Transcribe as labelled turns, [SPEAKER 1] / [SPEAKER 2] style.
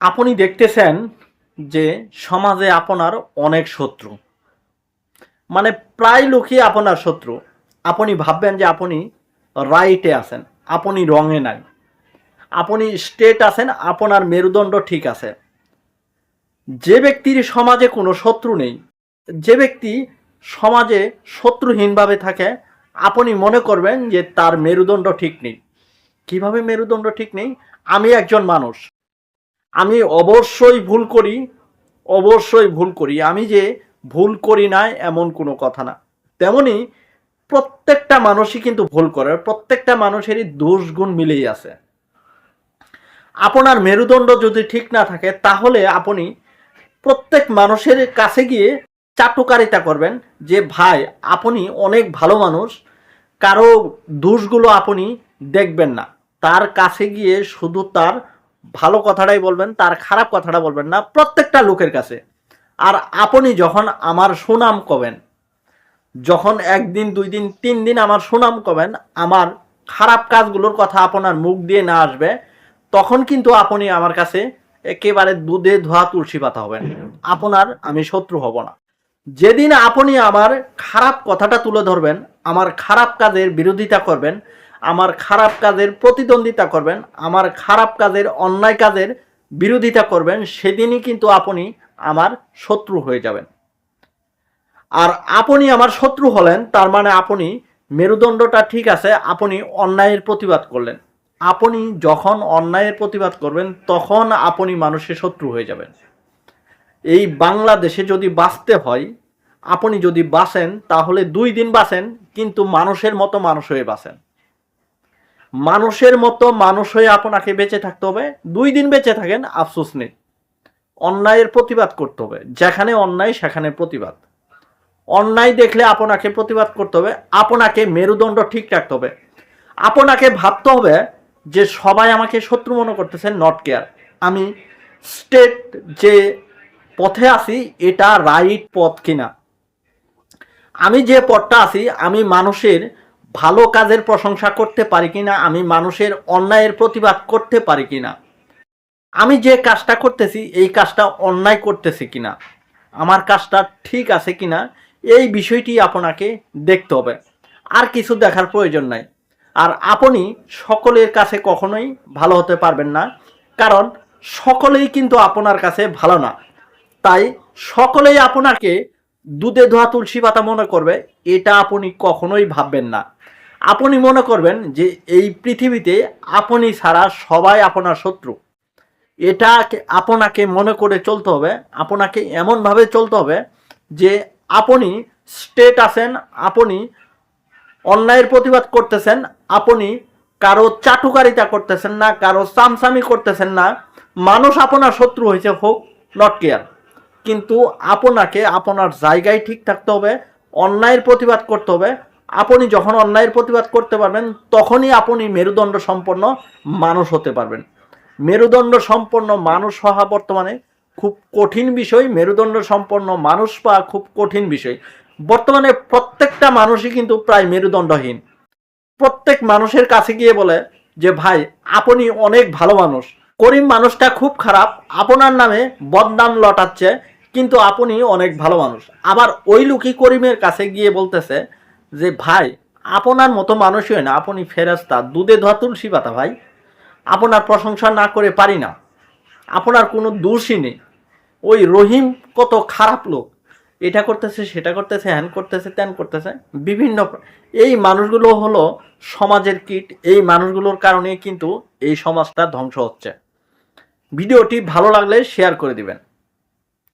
[SPEAKER 1] আপনি দেখতেছেন যে সমাজে আপনার অনেক শত্রু। মানে প্রায় লোকই আপনার শত্রু। আপনি ভাববেন যে আপনি রাইটে আছেন, আপনি রঙে নাই। আপনি স্টেট আছেন, আপনার মেরুদণ্ড ঠিক আছে। যে ব্যক্তির সমাজে কোনো শত্রু নেই, যে ব্যক্তি সমাজে শত্রুহীনভাবে থাকে, আপনি মনে করবেন যে তার মেরুদণ্ড ঠিক নেই। কীভাবে মেরুদণ্ড ঠিক নেই? আমি একজন মানুষ। আমি অবশ্যই ভুল করি, অবশ্যই ভুল করি। আমি যে ভুল করি না এমন কোনো কথা না। তেমনি প্রত্যেকটা মানুষই কিন্তু ভুল করে, প্রত্যেকটা মানুষেরই দোষ গুণ মিলেই আছে। আপনার মেরুদণ্ড যদি ঠিক না থাকে, তাহলে আপনি প্রত্যেক মানুষের কাছে গিয়ে চাটুকারিতা করবেন যে, ভাই, আপনি অনেক ভালো মানুষ, কারও দোষগুলো আপনি দেখবেন না। তার কাছে গিয়ে শুধু তার ভালো কথাটাই বলবেন, তার খারাপ কথাটা বলবেন না, প্রত্যেকটা লোকের কাছে। আর আপনি যখন আমার সুনাম কবেন, যখন একদিন দুই দিন তিন দিন আমার সুনাম কবেন, আমার খারাপ কাজগুলোর কথা আপনার মুখ দিয়ে না আসবে, তখন কিন্তু আপনি আমার কাছে একেবারে দুধে ধোয়া তুলসী পাতা হবেন। আপনার আমি শত্রু হব না। যেদিন আপনি আমার খারাপ কথাটা তুলে ধরবেন, আমার খারাপ কাজের বিরোধিতা করবেন আমার খারাপ কাজের প্রতিদ্বন্দ্বিতা করবেন, আমার খারাপ কাজের অন্যায় কাজের বিরোধিতা করবেন, সেদিনই কিন্তু আপনি আমার শত্রু হয়ে যাবেন। আর আপনি আমার শত্রু হলেন, তার মানে আপনি মেরুদণ্ডটা ঠিক আছে, আপনি অন্যায়ের প্রতিবাদ করলেন। আপনি যখন অন্যায়ের প্রতিবাদ করবেন, তখন আপনি মানুষের শত্রু হয়ে যাবেন। এই বাংলাদেশে যদি বাঁচতে হয়, আপনি যদি বাঁচেন, তাহলে দুই দিন বাঁচেন, কিন্তু মানুষের মতো মানুষ হয়ে বাঁচেন। মানুষের মতো মানুষ হয়ে আপনাকে বেঁচে থাকতে হবে। দুই দিন বেঁচে থাকেন, আফসোস নেই। অন্যায়ের প্রতিবাদ করতে হবে। যেখানে অন্যায়, সেখানে প্রতিবাদ। অন্যায় দেখলে আপনাকে প্রতিবাদ করতে হবে। আপনাকে মেরুদণ্ড ঠিক রাখতে হবে। আপনাকে ভাবতে হবে যে সবাই আমাকে শত্রু মনে করতেছে নট কেয়ার আমি স্টেট যে পথে আছি, এটা রাইট পথ কিনা। আমি যে পথটা আছি, আমি মানুষের ভালো কাজের প্রশংসা করতে পারি কিনা, আমি মানুষের অন্যায়ের প্রতিবাদ করতে পারি কিনা, আমি যে কাজটা করতেছি এই কাজটা অন্যায় করতেছি কিনা, আমার কাজটা ঠিক আছে কিনা, এই বিষয়টি আপনাকে দেখতে হবে। আর কিছু দেখার প্রয়োজন নাই। আর আপনি সকলের কাছে কখনোই ভালো হতে পারবেন না, কারণ সকলেই কিন্তু আপনার কাছে ভালো না। তাই সকলেই আপনাকে দুধে ধোয়া তুলসী পাতা মনে করবে, এটা আপনি কখনোই ভাববেন না। আপনি মনে করবেন যে এই পৃথিবীতে আপনি ছাড়া সবাই আপনার শত্রু। এটা আপনাকে মনে করে চলতে হবে, আপনাকে এমনভাবে চলতে হবে যে আপনি স্টেট আছেন, আপনি অন্যায়ের প্রতিবাদ করতেছেন, আপনি কারও চাটুকারিতা করতেছেন না, কারও সামসামি করতেছেন না, মানুষ আপনার শত্রু হয়েছে, হোক নট কেয়ার কিন্তু আপনাকে, আপনার জায়গায় ঠিক থাকতে হবে, অন্যায়ের প্রতিবাদ করতে হবে। আপনি যখন অন্যায়ের প্রতিবাদ করতে পারবেন, তখনই আপনি মেরুদণ্ড সম্পন্ন মানুষ হতে পারবেন। মেরুদণ্ড সম্পন্ন মানুষ হওয়া বর্তমানে খুব কঠিন বিষয়। মেরুদণ্ড সম্পন্ন মানুষ পাওয়া খুব কঠিন বিষয়। বর্তমানে প্রত্যেকটা মানুষই কিন্তু প্রায় মেরুদণ্ডহীন। প্রত্যেক মানুষের কাছে গিয়ে বলে যে, ভাই, আপনি অনেক ভালো মানুষ। করিম মানুষটা খুব খারাপ। আপনার নামে বদনাম লটাচ্ছে। কিন্তু আপনি অনেক ভালো মানুষ। আবার ওই লোকই করিমের কাছে গিয়ে বলতেছে যে, ভাই, আপনার মতো মানুষই হয় না। আপনি ফেরাস্তা দুধে ধোয়া তুলসী পাতা, ভাই। আপনার প্রশংসা না করে পারি না। আপনার কোনো দোষই নেই। ওই রহিম কত খারাপ লোক। এটা করতেছে, সেটা করতেছে, হ্যান করতেছে, ত্যান করতেছে। বিভিন্ন এই মানুষগুলো হলো সমাজের কীট। এই মানুষগুলোর কারণে কিন্তু এই সমাজটা ধ্বংস হচ্ছে। ভিডিওটি ভালো লাগলে শেয়ার করে দিবেন।